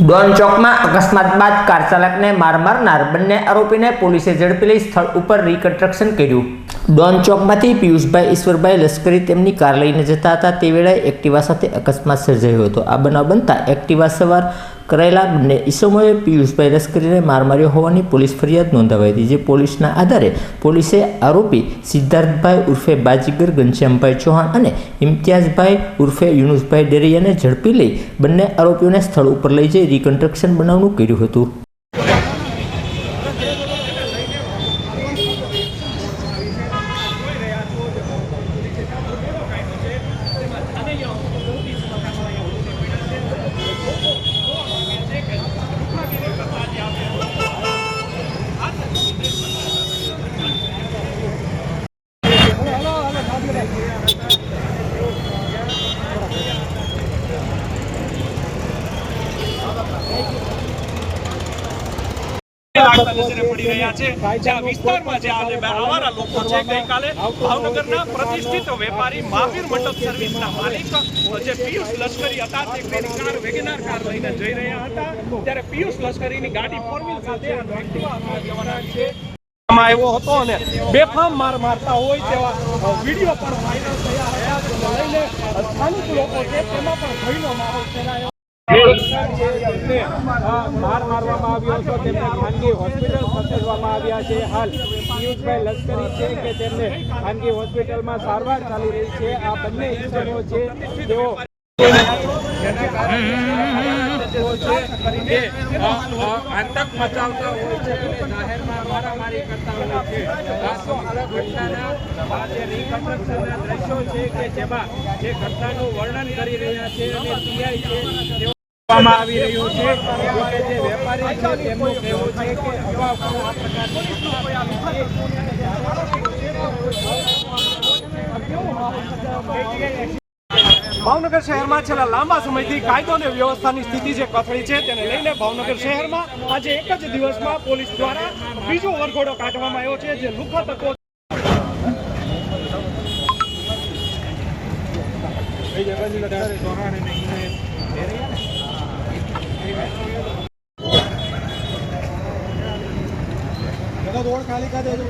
Don ચોકમાં અકસ્માત બાદ કાર ચાલકને માર મારનાર બંને આરોપીને પોલીસે ઝડપી લઈ સ્થળ ઉપર રિકન્સ્ટ્રક્શન કર્યું. ડોન ચોકમાંથી પિયુષભાઈ, ઈશ્વરભાઈ લશ્કરી તેમની કાર લઈને જતા હતા. તે વેળાએ એક્ટિવા સાથે અકસ્માત સર્જાયો હતો. આ બનાવ બનતા એક્ટિવા સવાર કરાયેલા બંને ઈસમોએ પિયુષભાઈ લશ્કરીને માર માર્યો હોવાની પોલીસ ફરિયાદ નોંધાવાઈ હતી, જે પોલીસના આધારે પોલીસે આરોપી સિદ્ધાર્થભાઈ ઉર્ફે બાજીગર, ઘનશ્યામભાઈ ચૌહાણ અને ઇમ્તિયાઝભાઈ ઉર્ફે યુનુસભાઈ ડેરિયાને ઝડપી લઈ બંને આરોપીઓને સ્થળ ઉપર લઈ જઈ રિકન્સ્ટ્રક્શન બનાવવાનું કર્યું હતું. લાગતા નજરે લશ્કરીની ગાડી સાથે બેફામ માર મારતા હોય તેવા વીડિયો પણ વાયરલ થયા હતા. સ્થાનિક લોકો છે, તેમાં પણ ભયનો માહોલ ફેલાયો. તેમને માર મારવામાં આવ્યો હતો તેમને ખાનગી હોસ્પિટલ ખસેડવામાં આવ્યા છે હાલ પિયુષભાઈ લશ્કરી છે કે તેમને ખાનગી હોસ્પિટલમાં સારવાર ચાલી રહી છે આ બંને છે તેઓ આતંક મચાવતા હોય છે જાહેરમાં છે દ્રશ્યો છે કે જેમાં જે ઘટનાનું વર્ણન કરી રહ્યા છે અને પીઆઈ છે કરવામાં આવી રહ્યો છે જોકે જે વેપારી છે તેમનું કહેવું છે કે અગાઉ પણ આ પ્રકારની ઘટના બની હતી. ભાવનગર શહેરમાં છેલ્લા લાંબા સમયથી કાયદો અને વ્યવસ્થાની સ્થિતિ જે કથળી છે તેને લઈને ભાવનગર શહેરમાં આજે એક જ દિવસમાં પોલીસ દ્વારા બીજો વરઘોડો કાઢવામાં આવ્યો છે જે લુખ્ખા તત્વો રોડ ખાલી કરી દેજો.